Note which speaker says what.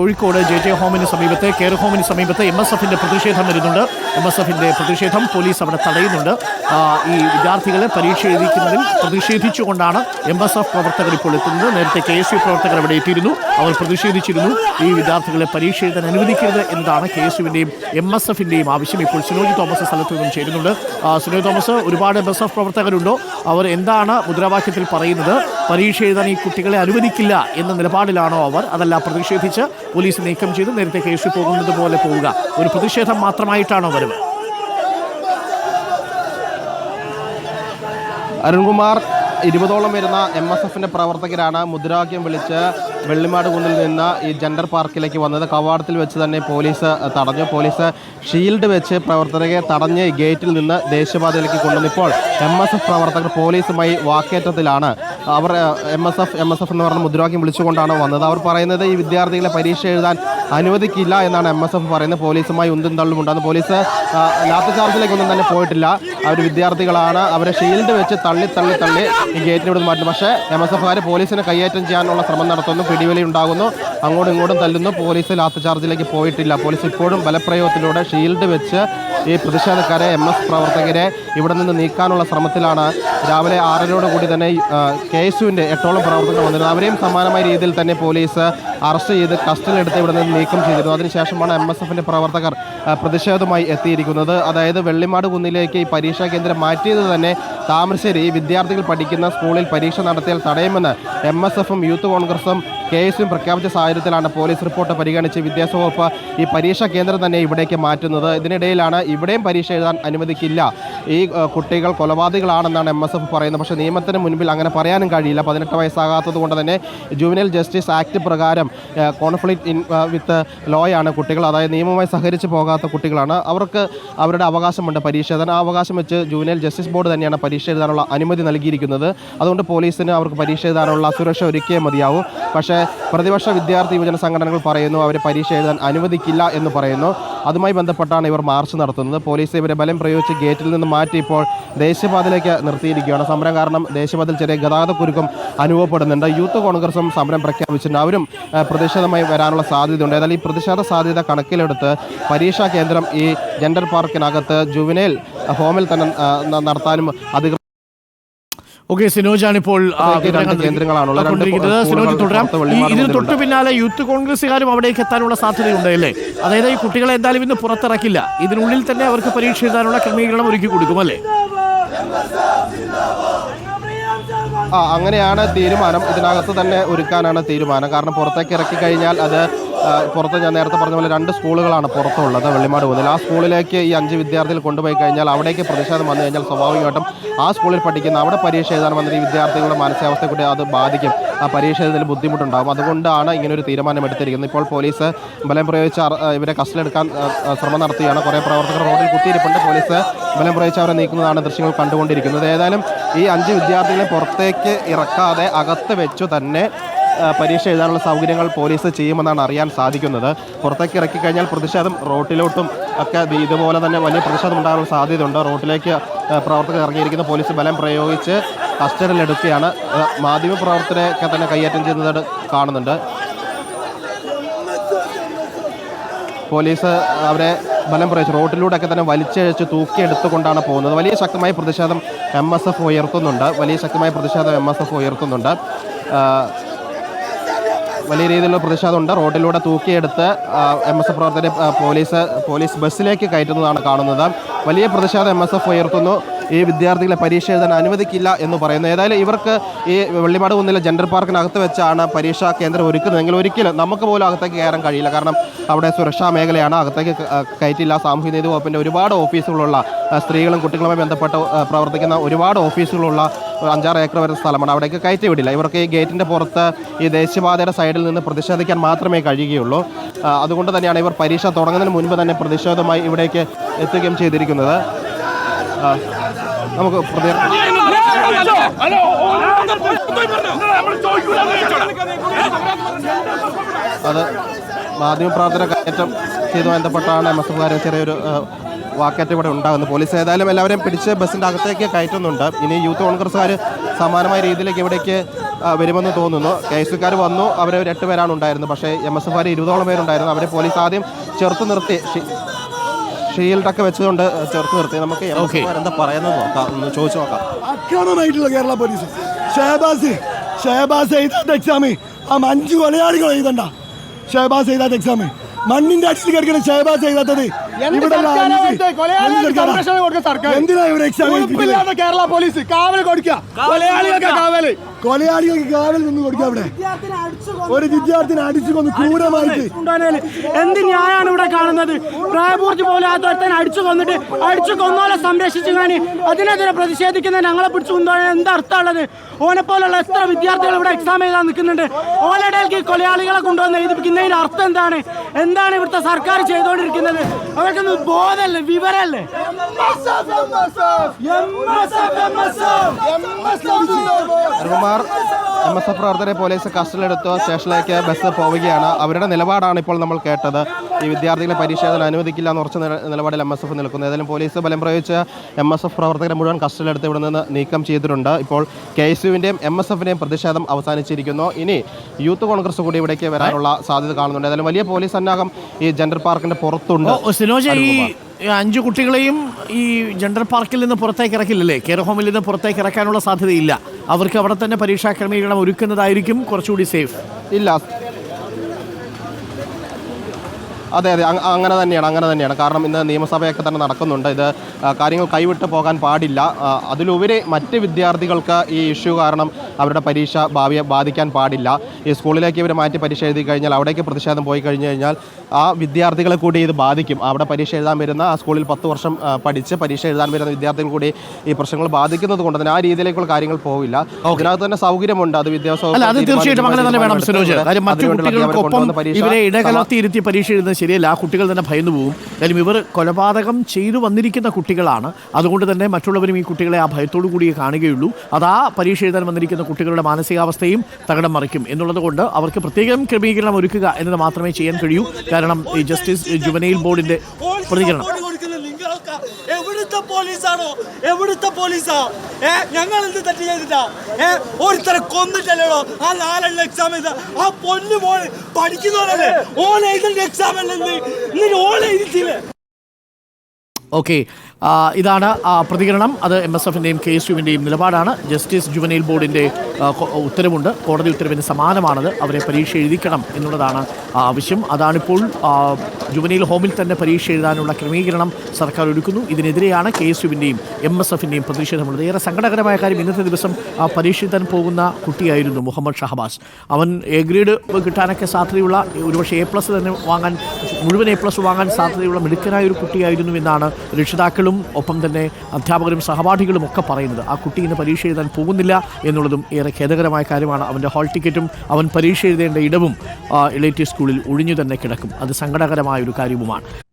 Speaker 1: Kozhikode J J ഹോമിന് സമീപത്ത് care ഹോമിന് സമീപത്ത് M S എഫിന്റെ പ്രതിഷേധം വരുന്നുണ്ട്. എം എസ് എഫിന്റെ പ്രതിഷേധം പോലീസ് അവിടെ തടയുന്നുണ്ട്. ഈ വിദ്യാർത്ഥികളെ പരീക്ഷ എഴുതിക്കുന്നതിൽ പ്രതിഷേധിച്ചുകൊണ്ടാണ് എം എസ് എഫ് പ്രവർത്തകർ ഇപ്പോൾ എത്തുന്നത്. നേരത്തെ കെ എസ് യു പ്രവർത്തകർ അവിടെ എത്തിയിരുന്നു. അവർ പ്രതിഷേധിച്ചിരുന്നു. ഈ വിദ്യാർത്ഥികളെ പരീക്ഷ എഴുതാൻ അനുവദിക്കരുത് എന്നതാണ് കെ എസ് യുവിന്റെയും എം എസ് എഫിന്റെയും ആവശ്യം. ഇപ്പോൾ സുനോജ് തോമസ് സ്ഥലത്ത് നിന്നും ചേരുന്നുണ്ട്. സിനോജ് തോമസ് ഒരുപാട് എം എസ് എഫ് പ്രവർത്തകരുണ്ടോ? അവർ എന്താണ് മുദ്രാവാക്യത്തിൽ പറയുന്നത്? പരീക്ഷ എഴുതാൻ ഈ കുട്ടികളെ അനുവദിക്കില്ല എന്ന നിലപാടിലാണോ അവർ? അതല്ല പ്രതിഷേധിച്ച് പോലീസ് നീക്കം ചെയ്ത്. നേരത്തെ കേസിൽ പോകുന്നത് പോലെ പോവുക. ഒരു പ്രതിഷേധം മാത്രമായിട്ടാണോ വരവ്
Speaker 2: അരുൺകുമാർ ഇരുപതോളം വരുന്ന എം എസ് എഫിന്റെ പ്രവർത്തകരാണ് മുദ്രാവാക്യം വിളിച്ച് വെള്ളിമാട് കുന്നിൽ നിന്ന് ഈ ജെൻഡർ പാർക്കിലേക്ക് വന്നത്. കവാടത്തിൽ വെച്ച് തന്നെ പോലീസ് തടഞ്ഞു. പോലീസ് ഷീൽഡ് വെച്ച് പ്രവർത്തകരെ തടഞ്ഞ് ഗേറ്റിൽ നിന്ന് ദേശീയപാതയിലേക്ക് കൊണ്ടുവന്നു ഇപ്പോൾ എം എസ് എഫ് പ്രവർത്തകർ പോലീസുമായി വാക്കേറ്റത്തിലാണ്. അവർ M S F M S F എന്ന് പറഞ്ഞ മുദ്രാവാക്യം വിളിച്ചുകൊണ്ടാണ് വന്നത്. അവർ പറയുന്നത് ഈ വിദ്യാർത്ഥികളെ പരീക്ഷ എഴുതാൻ അനുവദിക്കില്ല എന്നാണ് എം എസ് എഫ് പറയുന്നത്. പോലീസുമായി ഉന്തും തള്ളുമുണ്ടെന്ന് പോലീസ് ആ, ലാത്തി ചാർജിലേക്കൊന്നും തന്നെ പോയിട്ടില്ല. അവർ വിദ്യാർത്ഥികളാണ്. അവരെ ഷീൽഡ് വെച്ച് തള്ളി തള്ളി തള്ളി ഈ ഗേറ്റിനോട് മാറ്റുന്നു. പക്ഷേ എം എസ് എഫുകാർ പോലീസിനെ കൈയേറ്റം ചെയ്യാനുള്ള ശ്രമം നടത്തുന്നു. പിടിവലി ഉണ്ടാകുന്നു. അങ്ങോട്ടും ഇങ്ങോട്ടും തല്ലുന്നു. പോലീസ് ലാത്ത് ചാർജിലേക്ക് പോയിട്ടില്ല. പോലീസ് ഇപ്പോഴും ബലപ്രയോഗത്തിലൂടെ ഷീൽഡ് വെച്ച് ഈ പ്രതിഷേധക്കാരെ എം എസ് പ്രവർത്തകരെ ഇവിടെ നിന്ന് നീക്കാനുള്ള ശ്രമത്തിലാണ്. രാവിലെ ആറരയോട് തന്നെ കെ എസ് യുവിന്റെ എട്ടോളം പ്രവർത്തകർ വന്നിരുന്നത് അവരെയും സമാനമായ രീതിയിൽ തന്നെ പോലീസ് അറസ്റ്റ് ചെയ്ത് കസ്റ്റഡിയിലെടുത്ത് ഇവിടെ നിന്ന് നീക്കം ചെയ്തിരുന്നു. അതിനുശേഷമാണ് എം എസ് എഫിന്റെ പ്രവർത്തകർ പ്രതിഷേധവുമായി എത്തിയിരിക്കുന്നത്. അതായത് വെള്ളിമാട് കുന്നിലേക്ക് ഈ പരീക്ഷാ കേന്ദ്രം മാറ്റിയത് തന്നെ താമരശ്ശേരി വിദ്യാർത്ഥികൾ പഠിക്കുന്ന സ്കൂളിൽ പരീക്ഷ നടത്തിയാൽ തടയുമെന്ന് എം എസ് എഫും യൂത്ത് കോൺഗ്രസും കെ എസ് പ്രഖ്യാപിച്ച സാഹചര്യത്തിലാണ് പോലീസ് റിപ്പോർട്ട് പരിഗണിച്ച് വിദ്യാഭ്യാസ വകുപ്പ് ഈ പരീക്ഷാ കേന്ദ്രം തന്നെ ഇവിടേക്ക് മാറ്റുന്നത്. ഇതിനിടയിലാണ് ഇവിടെയും പരീക്ഷ എഴുതാൻ അനുവദിക്കില്ല. ഈ കുട്ടികൾ കൊലപാതകളാണെന്നാണ് എം എസ് എഫ് പറയുന്നത്. പക്ഷേ നിയമത്തിന് മുൻപിൽ അങ്ങനെ പറയാനും കഴിയില്ല. പതിനെട്ട് വയസ്സാകാത്തത് കൊണ്ട് തന്നെ ജുവനൽ ജസ്റ്റിസ് ആക്ട് പ്രകാരം കോൺഫ്ലിക്റ്റ് ഇൻ വിത്ത് ലോയാണ് കുട്ടികൾ. അതായത് നിയമവുമായി സഹകരിച്ച് പോകാത്ത കുട്ടികളാണ് അവർക്ക് അവരുടെ അവകാശമുണ്ട് പരീക്ഷ എഴുതാൻ. ആ അവകാശം വെച്ച് ജുവനൽ ജസ്റ്റിസ് ബോർഡ് തന്നെയാണ് പരീക്ഷ എഴുതാനുള്ള അനുമതി നൽകിയിരിക്കുന്നത്. അതുകൊണ്ട് പോലീസിന് അവർക്ക് പരീക്ഷ എഴുതാനുള്ള സുരക്ഷ ഒരുക്കിയേ മതിയാവും. പക്ഷേ പ്രതിപക്ഷ വിദ്യാർത്ഥി യുവജന സംഘടനകൾ പറയുന്നു അവർ പരീക്ഷ എഴുതാൻ അനുവദിക്കില്ല എന്ന് പറയുന്നു. അതുമായി ബന്ധപ്പെട്ടാണ് ഇവർ മാർച്ച് നടത്തുന്നത്. പോലീസ് ഇവരെ ബലം പ്രയോഗിച്ച് ഗേറ്റിൽ നിന്ന് മാറ്റി ഇപ്പോൾ ദേശീയപാതയിലേക്ക് നിർത്തിയിരിക്കുകയാണ്. സമരം കാരണം ദേശീയപാതയിൽ ചെറിയ ഗതാഗതക്കുരുക്കം അനുഭവപ്പെടുന്നുണ്ട്. യൂത്ത് കോൺഗ്രസും സമരം പ്രഖ്യാപിച്ചിട്ടുണ്ട്. അവരും പ്രതിഷേധമായി വരാനുള്ള സാധ്യതയുണ്ട്. ഏതായാലും ഈ പ്രതിഷേധ സാധ്യത കണക്കിലെടുത്ത് പരീക്ഷാ കേന്ദ്രം ഈ ജെൻഡർ പാർക്കിനകത്ത് ജുവനേൽ ഹോമിൽ തന്നെ നടത്താനും അധികൃതർ
Speaker 1: ഓക്കെ സിനോജാണ് ഇപ്പോൾ. സിനോജ് തുടരാം. ഇതിന് തൊട്ടു പിന്നാലെ യൂത്ത് കോൺഗ്രസ്സുകാരും അവിടേക്ക് എത്താനുള്ള സാധ്യതയുണ്ട് അല്ലേ? അതായത് ഈ കുട്ടികളെ എന്തായാലും ഇന്ന് പുറത്തിറക്കില്ല. ഇതിനുള്ളിൽ തന്നെ അവർക്ക് പരീക്ഷ എഴുതാനുള്ള ക്രമീകരണം ഒരുക്കി കൊടുക്കും അല്ലേ?
Speaker 2: ആ അങ്ങനെയാണ് തീരുമാനം. ഇതിനകത്ത് തന്നെ ഒരുക്കാനാണ് തീരുമാനം. കാരണം പുറത്തേക്ക് ഇറക്കി കഴിഞ്ഞാൽ അത് പുറത്ത് ഞാൻ നേരത്തെ പറഞ്ഞ പോലെ രണ്ട് സ്കൂളുകളാണ് പുറത്തുള്ളത് വെള്ളിമാട് മുതൽ. ആ സ്കൂളിലേക്ക് ഈ അഞ്ച് വിദ്യാർത്ഥികൾ കൊണ്ടുപോയി കഴിഞ്ഞാൽ അവിടേക്ക് പ്രതിഷേധം വന്നു കഴിഞ്ഞാൽ സ്വാഭാവികമായിട്ടും ആ സ്കൂളിൽ പഠിക്കുന്ന അവിടെ പരീക്ഷ എഴുതാൻ വന്ന ഈ വിദ്യാർത്ഥികളുടെ മാനസികാവസ്ഥയെ കൂടി അത് ബാധിക്കും. ആ പരീക്ഷ എഴുതുന്നതിൽ ബുദ്ധിമുട്ടുണ്ടാകും. അതുകൊണ്ടാണ് ഇങ്ങനെ ഒരു തീരുമാനം എടുത്തിരിക്കുന്നത്. ഇപ്പോൾ പോലീസ് ബലം പ്രയോഗിച്ച് ഇവരെ കസ്റ്റഡിയെടുക്കാൻ ശ്രമം നടത്തുകയാണ്. കുറേ പ്രവർത്തകർ റോഡിൽ കുത്തിയിരിപ്പുണ്ട്. പോലീസ് ബലം പ്രയോഗിച്ച് അവരെ നീക്കുന്നതാണ് ദൃശ്യങ്ങൾ കണ്ടുകൊണ്ടിരിക്കുന്നത്. ഏതായാലും ഈ അഞ്ച് വിദ്യാർത്ഥികളെ പുറത്തേക്ക് ഇറക്കാതെ അകത്ത് വെച്ചു തന്നെ പരീക്ഷ എഴുതാനുള്ള സൗകര്യങ്ങൾ പോലീസ് ചെയ്യുമെന്നാണ് അറിയാൻ സാധിക്കുന്നത്. പുറത്തേക്ക് ഇറക്കി കഴിഞ്ഞാൽ പ്രതിഷേധം റോട്ടിലോട്ടും ഒക്കെ ഇതുപോലെ തന്നെ വലിയ പ്രതിഷേധം ഉണ്ടാകാനുള്ള സാധ്യതയുണ്ട്. റോട്ടിലേക്ക് പ്രവർത്തകർ ഇറങ്ങിയിരിക്കുന്ന പോലീസ് ബലം പ്രയോഗിച്ച് കസ്റ്റഡിയിലെടുക്കുകയാണ്. മാധ്യമ മാധ്യമപ്രവർത്തകരെയൊക്കെ തന്നെ കൈയേറ്റം ചെയ്യുന്നത് കാണുന്നുണ്ട്. പോലീസ് അവരെ ബലം പ്രയോഗിച്ച് റോട്ടിലൂടെയൊക്കെ തന്നെ വലിച്ചഴിച്ച് തൂക്കിയെടുത്തുകൊണ്ടാണ് പോകുന്നത്. വലിയ ശക്തമായ പ്രതിഷേധം എം എസ് എഫ് ഉയർത്തുന്നുണ്ട്. വലിയ ശക്തമായ പ്രതിഷേധം എം എസ് എഫ് ഉയർത്തുന്നുണ്ട്. വലിയ രീതിയിലുള്ള പ്രതിഷേധമുണ്ട്. റോഡിലൂടെ തൂക്കിയെടുത്ത് എം എസ് എഫ് പ്രവർത്തകരെ പോലീസ് പോലീസ് ബസ്സിലേക്ക് കയറ്റുന്നതാണ് കാണുന്നത്. വലിയ പ്രതിഷേധം എം എസ് എഫ് ഉയർത്തുന്നു. ഈ വിദ്യാർത്ഥികളെ പരീക്ഷ എഴുതാൻ അനുവദിക്കില്ല എന്ന് പറയുന്നു. ഏതായാലും ഇവർക്ക് ഈ വെള്ളിമാട് കുന്നിലെ ജെൻഡർ പാർക്കിനകത്ത് വെച്ചാണ് പരീക്ഷാ കേന്ദ്രം ഒരുക്കുന്നത്. ഒരുക്കുന്നതെങ്കിൽ ഒരിക്കലും നമുക്ക് പോലും അകത്തേക്ക് കയറാൻ കഴിയില്ല. കാരണം അവിടെ സുരക്ഷാ മേഖലയാണ്. അകത്തേക്ക് കയറ്റില്ല സാമൂഹ്യ നീതി വകുപ്പിന്റെ ഒരുപാട് ഓഫീസുകളുള്ള സ്ത്രീകളും കുട്ടികളുമായി ബന്ധപ്പെട്ട് പ്രവർത്തിക്കുന്ന ഒരുപാട് ഓഫീസുകളുള്ള അഞ്ചാറ് ഏക്കർ വരുന്ന സ്ഥലമാണ്. അവിടേക്ക് കയറ്റി വിടില്ല. ഇവർക്ക് ഈ ഗേറ്റിന്റെ പുറത്ത് ഈ ദേശീയപാതയുടെ സൈഡിൽ നിന്ന് പ്രതിഷേധിക്കാൻ മാത്രമേ കഴിയുകയുള്ളൂ. അതുകൊണ്ട് തന്നെയാണ് ഇവർ പരീക്ഷ തുടങ്ങുന്നതിന് മുൻപ് തന്നെ പ്രതിഷേധമായി ഇവിടേക്ക് എത്തുകയും ചെയ്തിരിക്കുന്നത്. നമുക്ക് അത് മാധ്യമ പ്രാർത്ഥന കയറ്റം ചെയ്തു ബന്ധപ്പെട്ടാണ് എം എസ് എഫുകാരെ ചെറിയൊരു വാക്കേറ്റം ഇവിടെ ഉണ്ടാകുന്നത്. പോലീസ് ഏതായാലും എല്ലാവരെയും പിടിച്ച് ബസ്സിന്റെ അകത്തേക്ക് കയറ്റുന്നുണ്ട്. ഇനി യൂത്ത് കോൺഗ്രസ്സുകാർ സമാനമായ രീതിയിലേക്ക് ഇവിടേക്ക് വരുമെന്ന് തോന്നുന്നു. കെ എസ് കാർ വന്നു. അവർ എട്ട് പേരാണ് ഉണ്ടായിരുന്നത്. പക്ഷേ എം എസ് എഫുകാർ ഇരുപതോളം പേരുണ്ടായിരുന്നു. അവരെ പോലീസ് ആദ്യം ചെറുത്ത് നിർത്തി. ഷീൽഡൊക്കെ വെച്ചുകൊണ്ട് ചേർത്ത് നിർത്തി. നമുക്ക് എം എസ്
Speaker 1: Okay.
Speaker 2: എന്താ പറയുന്നത് നോക്കാം. ഒന്ന് ചോദിച്ചു നോക്കാം.
Speaker 3: അക്രമമായിട്ടുള്ള കേരള പോലീസ് ഷഹബാസ് ഷഹബാസ് എഴുതാത്ത എക്സാം ആ അഞ്ച് കൊലയാളികൾ എഴുതണ്ട. ഷഹബാസ് എഴുതാത്ത എക്സാം മണ്ണിന്റെ അടിയിൽ കിടക്കുന്ന ഷഹബാസ് എഴുതാത്തത്. എന്തിനാ ഇവിടെ എക്സാം
Speaker 4: കേരള പോലീസ് കാവൽ കൊടുക്കുക. കൊലയാളികൾക്ക് കാവൽ.
Speaker 3: കൊലയാളികൾക്ക് കാവൽ നിന്ന് കൊടുക്കുക അവിടെ ഒരു വിദ്യാർത്ഥിനെ അടിച്ചു കൊന്ന് ക്രൂരമായിട്ട്
Speaker 4: എന്ത് ന്യായമാണ് ഇവിടെ കാണുന്നത് പ്രായപൂർത്തി പോലെ ആ തൊട്ടൻ അടിച്ചു കൊന്നിട്ട് അടിച്ചു കൊന്നോലെ സംരക്ഷിച്ചു കാണി അതിനെതിരെ പ്രതിഷേധിക്കുന്ന ഞങ്ങളെ പിടിച്ചു കൊണ്ടുപോകാൻ എന്ത് അർത്ഥമുള്ളത് ഓനെ പോലുള്ള എത്ര വിദ്യാർത്ഥികൾ ഇവിടെ എക്സാം എഴുതാൻ നിൽക്കുന്നുണ്ട് ഓലടയിലേക്ക് കൊലയാളികളെ കൊണ്ടുവന്ന് എഴുതിപ്പിക്കുന്നതിന് അർത്ഥം എന്താണ് എന്താണ് ഇവിടുത്തെ സർക്കാർ ചെയ്തുകൊണ്ടിരിക്കുന്നത് അവർക്കൊന്ന് ബോധമല്ലേ വിവരല്ലേ
Speaker 2: ഹരികുമാർ എം എസ് എഫ് പ്രവർത്തകരെ പോലീസ് കസ്റ്റഡിയിലെടുത്ത് സ്റ്റേഷനിലേക്ക് ബസ് പോവുകയാണ്. അവരുടെ നിലപാടാണ് ഇപ്പോൾ നമ്മൾ കേട്ടത്. ഈ വിദ്യാർത്ഥികളെ പരീക്ഷ അനുവദിക്കില്ല എന്ന് ഉറച്ച നിലപാടിൽ എം എസ് എഫ് നിൽക്കുന്നത് ഏതായാലും പോലീസ് ബലം പ്രയോഗിച്ച് എം എസ് എഫ് പ്രവർത്തകരെ മുഴുവൻ കസ്റ്റഡിയിലെടുത്ത് ഇവിടെ നിന്ന് നീക്കം ചെയ്തിട്ടുണ്ട്. ഇപ്പോൾ കെ എസ് യുവിന്റെയും എം എസ് എഫിന്റെയും പ്രതിഷേധം അവസാനിച്ചിരിക്കുന്നു. ഇനി യൂത്ത് കോൺഗ്രസ് കൂടി ഇവിടേക്ക് വരാനുള്ള സാധ്യത കാണുന്നുണ്ട്. ഏതായാലും വലിയ പോലീസ് സന്നാഹം ഈ ജെൻഡർ പാർക്കിന്റെ പുറത്തുണ്ട്.
Speaker 1: അഞ്ചു കുട്ടികളെയും ഈ ജെൻഡർ പാർക്കിൽ നിന്ന് പുറത്തേക്ക് ഇറക്കില്ലല്ലേ? കെയർ ഹോമിൽ നിന്ന് പുറത്തേക്ക് ഇറക്കാനുള്ള സാധ്യതയില്ല. അവർക്ക് അവിടെ തന്നെ പരീക്ഷാ ക്രമീകരണം ഒരുക്കുന്നതായിരിക്കും കുറച്ചുകൂടി സേഫ്
Speaker 2: ഇല്ല. അതെ അതെ. അങ് അങ്ങനെ തന്നെയാണ് അങ്ങനെ തന്നെയാണ്. കാരണം ഇന്ന് നിയമസഭയൊക്കെ തന്നെ നടക്കുന്നുണ്ട്. ഇത് കാര്യങ്ങൾ കൈവിട്ട് പോകാൻ പാടില്ല. അതിലുപരി മറ്റ് വിദ്യാർത്ഥികൾക്ക് ഈ ഇഷ്യൂ കാരണം അവരുടെ പരീക്ഷ ഭാവിയെ ബാധിക്കാൻ പാടില്ല. ഈ സ്കൂളിലേക്ക് ഇവർ മാറ്റി പരീക്ഷ എഴുതി കഴിഞ്ഞാൽ അവിടേക്ക് പ്രതിഷേധം പോയി കഴിഞ്ഞു കഴിഞ്ഞാൽ ആ വിദ്യാർത്ഥികളെ കൂടി ഇത് ബാധിക്കും. അവിടെ പരീക്ഷ എഴുതാൻ വരുന്ന ആ സ്കൂളിൽ പത്ത് വർഷം പഠിച്ച് പരീക്ഷ എഴുതാൻ വരുന്ന വിദ്യാർത്ഥികൾ കൂടി ഈ പ്രശ്നങ്ങൾ ബാധിക്കുന്നത് കൊണ്ട് തന്നെ ആ രീതിയിലേക്കുള്ള കാര്യങ്ങൾ പോവില്ല. അതിനകത്ത് തന്നെ സൗകര്യമുണ്ട്. അത് വിദ്യാഭ്യാസ
Speaker 1: തീർച്ചയായിട്ടും അങ്ങനെ തന്നെ വേണം
Speaker 2: തീരുമാനം
Speaker 1: മറ്റു കുട്ടികൾക്കൊപ്പം ഇവരെ ഇടകലർത്തിയിരുത്തി പരീക്ഷ എഴുതുന്നത് ശരിയല്ല ആ കുട്ടികൾ തന്നെ ഭയന്നു പോകും കാര്യം ഇവർ കൊലപാതകം ചെയ്തു വന്നിരിക്കുന്ന കുട്ടികളാണ്. അതുകൊണ്ട് തന്നെ മറ്റുള്ളവരും ഈ കുട്ടികളെ ആ ഭയത്തോടു കൂടിയേ കാണുകയുള്ളൂ. അത് ആ പരീക്ഷ എഴുതാൻ വന്നിരിക്കുന്ന കുട്ടികളുടെ മാനസികാവസ്ഥയും തകടം മറിക്കും എന്നുള്ളത് കൊണ്ട് അവർക്ക് പ്രത്യേകം ക്രമീകരണം ഒരുക്കുക എന്നത് മാത്രമേ ചെയ്യാൻ കഴിയൂ. കാരണം ഈ ജസ്റ്റിസ് ജുവനൈൽ ബോർഡിന്റെ പ്രതികരണം.
Speaker 5: എവിടുത്തെ പോലീസാണോ എവിടുത്തെ പോലീസാ? ഏ ഞങ്ങൾ എന്ത് തെറ്റ് ചെയ്തിട്ടാ? ഏ ഒരുത്തരെ കൊന്നിട്ടല്ലോ ആ നാലെണ്ണ എക്സാം ചെയ്ത ആ പൊന്നു മോൾ പഠിക്കുന്നവരല്ലേ ഓൺ എഴുതേണ്ട എക്സാം അല്ലെന്ന്. എന്നിട്ട് ഓൺ എഴുതിച്ചില്ലേ
Speaker 1: ഓക്കെ ഇതാണ് പ്രതികരണം. അത് എം എസ് എഫിന്റെയും കെ എസ് യുവിന്റെയും നിലപാടാണ്. ജസ്റ്റിസ് ജുവനൈൽ ബോർഡിന്റെ ഉത്തരവുണ്ട്. കോടതി ഉത്തരവിന് സമാനമാണത്. അവരെ പരീക്ഷ എഴുതിക്കണം എന്നുള്ളതാണ് ആവശ്യം. അതാണിപ്പോൾ ജുവനൈൽ ഹോമിൽ തന്നെ പരീക്ഷ എഴുതാനുള്ള ക്രമീകരണം സർക്കാർ ഒരുക്കുന്നു. ഇതിനെതിരെയാണ് കെ എസ് യുവിന്റെയും എം എസ് എഫിന്റെയും പ്രതിഷേധമുള്ളത്. ഏറെ സങ്കടകരമായ കാര്യം ഇന്നത്തെ ദിവസം പരീക്ഷ എഴുതാൻ പോകുന്ന കുട്ടിയായിരുന്നു മുഹമ്മദ് ഷഹബാസ്. അവൻ എ ഗ്രേഡ് കിട്ടാനൊക്കെ സാധ്യതയുള്ള ഒരുപക്ഷെ എ പ്ലസ് തന്നെ വാങ്ങാൻ മുഴുവൻ എ പ്ലസ് വാങ്ങാൻ സാധ്യതയുള്ള മിടുക്കനായ ഒരു കുട്ടിയായിരുന്നു എന്നാണ് രക്ഷിതാക്കളും ഒപ്പം തന്നെ അധ്യാപകരും സഹപാഠികളും ഒക്കെ പറയുന്നത് ആ കുട്ടി ഇന്ന് പരീക്ഷ എഴുതാൻ പോകുന്നില്ല എന്നുള്ളതും ഏറെ ഖേദകരമായ കാര്യമാണ്. അവന്റെ ഹാൾ ടിക്കറ്റും അവൻ പരീക്ഷ എഴുതേണ്ട ഇടവും ടി സ്കൂളിൽ ഒഴിഞ്ഞു തന്നെ കിടക്കും. അത് സങ്കടകരമായ ഒരു കാര്യവുമാണ്.